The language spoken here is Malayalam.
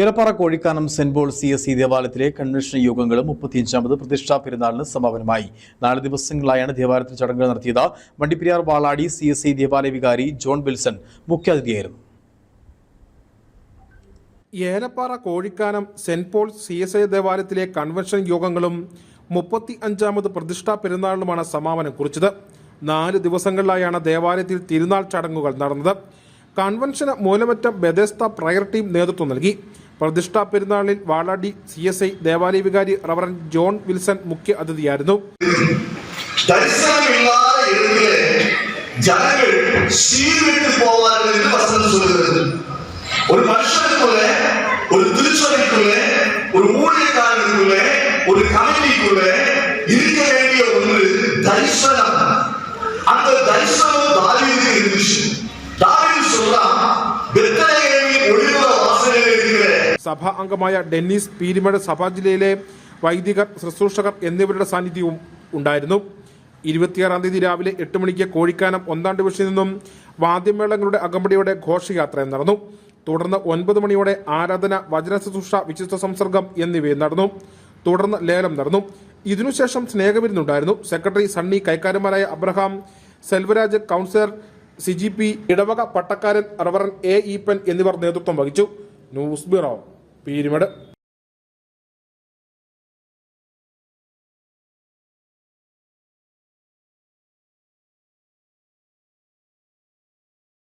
Elappara Kozhikkanam saint Paul C S C ദേവാലയത്തിലെ കൺവെൻഷൻ യോഗങ്ങളും മുപ്പത്തിയഞ്ചാമത് പ്രതിഷ്ഠാ പെരുന്നാളിന് സമാപനമായി. നാല് ദിവസങ്ങളായാണ് ദേവാലയത്തിൽ ചടങ്ങുകൾ നടത്തിയത്. Vandiperiyar Valadi C S C ദേവാലയ വികാരി John Wilson മുഖ്യാതിഥിയായിരുന്നു. Elappara Kozhikkanam saint Paul C S I ദേവാലയത്തിലെ കൺവെൻഷൻ യോഗങ്ങളും മുപ്പത്തി അഞ്ചാമത് പ്രതിഷ്ഠാ പെരുന്നാളിനുമാണ് സമാപനം കുറിച്ചത്. നാല് ദിവസങ്ങളിലായാണ് ദേവാലയത്തിൽ തിരുനാൾ ചടങ്ങുകൾ നടന്നത്. കൺവെൻഷന് മൂലമറ്റം ബെദേസ്ത പ്രയർ ടീം നേതൃത്വം നൽകി. പ്രതിഷ്ഠാ പെരുന്നാളിൽ വാളാടി സി എസ് ഐ ദേവാലയ വികാരി റവറൻ ജോൺ വിൽസൺ മുഖ്യ അതിഥിയായിരുന്നു தரிசனமில்லாத இடத்திலே ஜனங்கள் சீர்விட்டு போவார்கள் என்று வசனம் சொல்கிறது ஒரு மனுஷனுக்குள்ள ஒரு திருச்சபைக்குள்ள ஒரு ஊழியக்காரனுக்குள்ள ஒரு கமிட்டிக்குள்ள இருக்க வேண்டிய ஒன்று தரிசனம் அந்த தரிசனம் தாவீதுக்கு இருந்துச்சு സഭാ അംഗമായ ഡെന്നീസ് പീരിമേട് സഭാ ജില്ലയിലെ വൈദികർ ശുശ്രൂഷകർ എന്നിവരുടെ സാന്നിധ്യവും ഉണ്ടായിരുന്നു. ഇരുപത്തിയാറാം തീയതി രാവിലെ എട്ട് മണിക്ക് കോഴിക്കാനം ഒന്നാം ഡിവിഷനിൽ നിന്നും വാദ്യമേളങ്ങളുടെ അകമ്പടിയോടെ ഘോഷയാത്ര നടന്നു. തുടർന്ന് ഒൻപത് മണിയോടെ ആരാധന വചന ശുശ്രൂഷ വിശുദ്ധ സംസർഗം എന്നിവയും നടന്നു. തുടർന്ന് ലേലം നടന്നു. ഇതിനുശേഷം സ്നേഹവിരുന്നുണ്ടായിരുന്നു. Secretary Sunny കൈക്കാരന്മാരായ Abraham Selvaraj councillor C G P ഇടവക പട്ടക്കാരൻ റവറൻ എ ഈപ്പൻ എന്നിവർ നേതൃത്വം വഹിച്ചു. News bureau. പീരിമേട്.